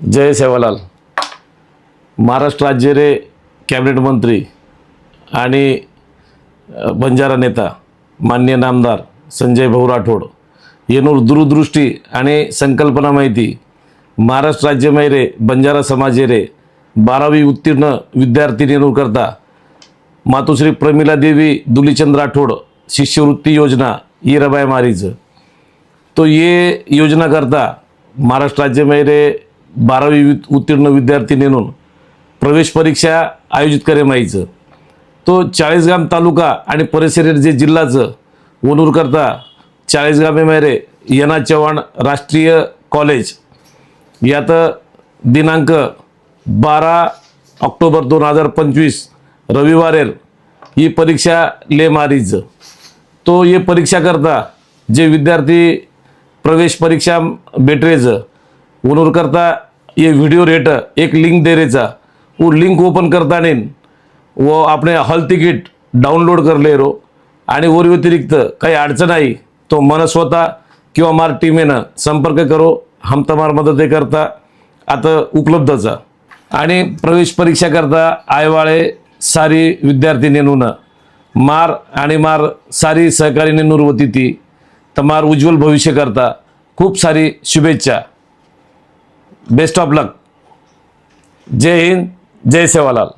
जय सेवालाल. महाराष्ट्र राज्य रे कॅबिनेट मंत्री आणि बंजारा नेता मान्य नामदार संजय भाऊ राठोड येनूर दूरदृष्टी आणि संकल्पना माहिती महाराष्ट्र राज्य मैरे बंजारा समाज रे बारावी उत्तीर्ण विद्यार्थी नेनूरकरता मातोश्री प्रमिला देवी दुलीचंद राठोड शिष्यवृत्ती योजना ई मारीचं तो ये योजना करता महाराष्ट्र राज्य मेरे बारावी उत्तीर्ण विद्यार्थी नेणून प्रवेश परीक्षा आयोजित करे माहीचं तो चाळीसगाम तालुका आणि परिसर जे जिल्हाचं वनूर करता चाळीसगामे मेरे यना चव्हाण राष्ट्रीय कॉलेज यात दिनांक बारा ऑक्टोबर दोन हजार पंचवीस रविवारेर ही परीक्षा ले मारीच. तो ये परीक्षा करता जे विद्यार्थी प्रवेश परीक्षा भेटरेच उनूर करता ये व्हिडिओ रेट एक लिंक दे रेचा वो लिंक ओपन करता नेन. व आपणे हॉल तिकीट डाउनलोड करले रो. आणि वर व्यतिरिक्त काही अडचण आहे तो मन स्वतः किंवा मार टीमेनं संपर्क करो. हम तमार मदत करता. आता उपलब्धचा आणि प्रवेश परीक्षा करता आयवाळे सारी विद्यार्थी नेनून मार आणि मार सारी सहकारी नेनूर होती ती तमार उज्ज्वल भविष्य करता. खूप सारी शुभेच्छा. Best of luck. जय हिंद जय सेवालाल.